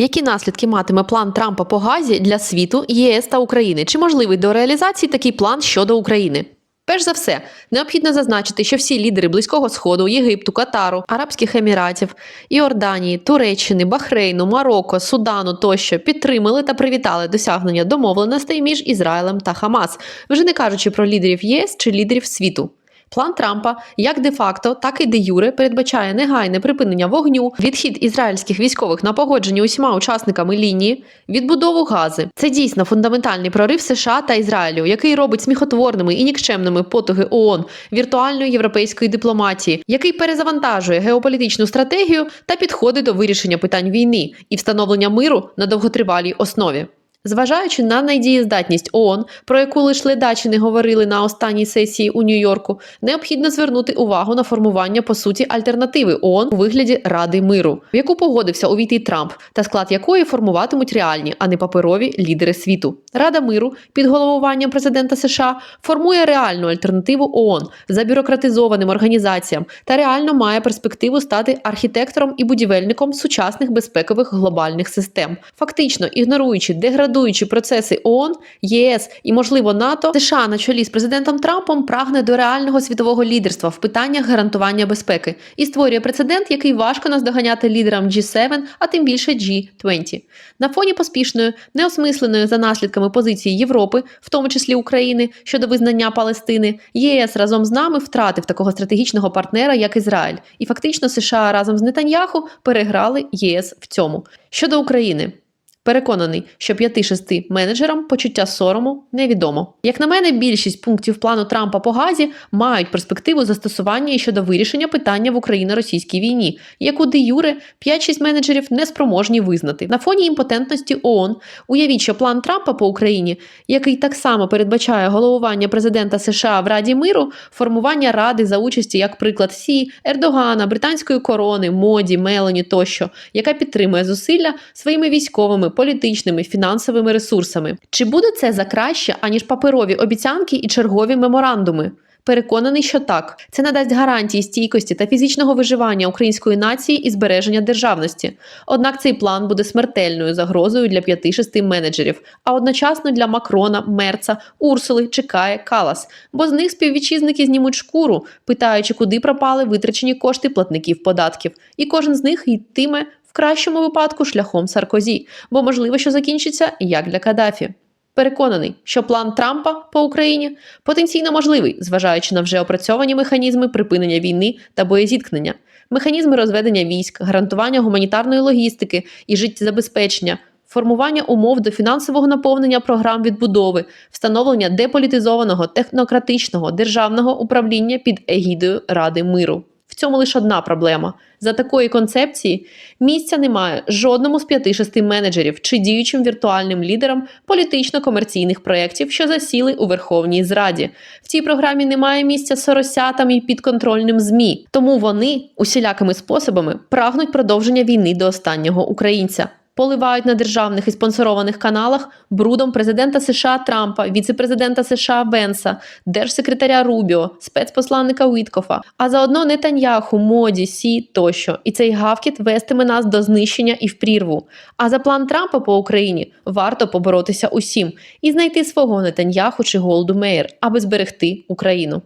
Які наслідки матиме план Трампа по газі для світу, ЄС та України? Чи можливий до реалізації такий план щодо України? Перш за все, необхідно зазначити, що всі лідери Близького Сходу, Єгипту, Катару, Арабських Еміратів, Іорданії, Туреччини, Бахрейну, Марокко, Судану тощо підтримали та привітали досягнення домовленостей між Ізраїлем та Хамас, вже не кажучи про лідерів ЄС чи лідерів світу. План Трампа як де-факто, так і де юре передбачає негайне припинення вогню, відхід ізраїльських військових на погодження усіма учасниками лінії, відбудову гази. Це дійсно фундаментальний прорив США та Ізраїлю, який робить сміхотворними і нікчемними потуги ООН, віртуальної європейської дипломатії, який перезавантажує геополітичну стратегію та підходи до вирішення питань війни і встановлення миру на довготривалій основі. Зважаючи на недієздатність ООН, про яку лише ледачі не говорили на останній сесії у Нью-Йорку, необхідно звернути увагу на формування по суті альтернативи ООН у вигляді Ради миру, в яку погодився увійти Трамп, та склад якої формуватимуть реальні, а не паперові лідери світу. Рада миру під головуванням президента США формує реальну альтернативу ООН за бюрократизованим організаціям та реально має перспективу стати архітектором і будівельником сучасних безпекових глобальних систем, фактично ігноруючи деградацію деградуючі процеси ООН, ЄС і, можливо, НАТО, США на чолі з президентом Трампом прагне до реального світового лідерства в питаннях гарантування безпеки і створює прецедент, який важко наздоганяти лідерам G7, а тим більше G20. На фоні поспішної, неосмисленої за наслідками позиції Європи, в тому числі України, щодо визнання Палестини, ЄС разом з нами втратив такого стратегічного партнера, як Ізраїль, і фактично США разом з Нетаньяху переграли ЄС в цьому. Щодо України. Переконаний, що 5-6 менеджерам почуття сорому невідомо. Як на мене, більшість пунктів плану Трампа по газі мають перспективу застосування і щодо вирішення питання в Україно-російській війні, яку де юре 5-6 менеджерів не спроможні визнати. На фоні імпотентності ООН уявіть, що план Трампа по Україні, який так само передбачає головування президента США в Раді миру, формування ради за участі, як приклад Сі, Ердогана, британської корони, моді, Мелані тощо, яка підтримує зусилля своїми військовими політичними фінансовими ресурсами. Чи буде це за краще, аніж паперові обіцянки і чергові меморандуми? Переконаний, що так, це надасть гарантії стійкості та фізичного виживання української нації і збереження державності. Однак цей план буде смертельною загрозою для 5-6 менеджерів, а одночасно для Макрона, Мерца, Урсули, Чекає, Калас, бо з них співвітчизники знімуть шкуру, питаючи, куди пропали витрачені кошти платників податків, і кожен з них йтиме в кращому випадку шляхом Саркозі, бо можливо, що закінчиться як для Каддафі. Переконаний, що план Трампа по Україні потенційно можливий, зважаючи на вже опрацьовані механізми припинення війни та боєзіткнення, механізми розведення військ, гарантування гуманітарної логістики і життєзабезпечення, формування умов до фінансового наповнення програм відбудови, встановлення деполітизованого технократичного державного управління під егідою Ради миру. Цьому лише одна проблема. За такої концепції місця немає жодному з 5-6 менеджерів чи діючим віртуальним лідерам політично-комерційних проєктів, що засіли у Верховній Зраді. В цій програмі немає місця соросятам і підконтрольним ЗМІ, тому вони усілякими способами прагнуть продовження війни до останнього українця. Поливають на державних і спонсорованих каналах брудом президента США Трампа, віцепрезидента США Венса, держсекретаря Рубіо, спецпосланника Уіткофа, а заодно Нетаньяху, Моді, Сі тощо. І цей гавкіт вестиме нас до знищення і в прірву. А за план Трампа по Україні варто поборотися усім і знайти свого Нетаньяху чи Голду Меєр, аби зберегти Україну.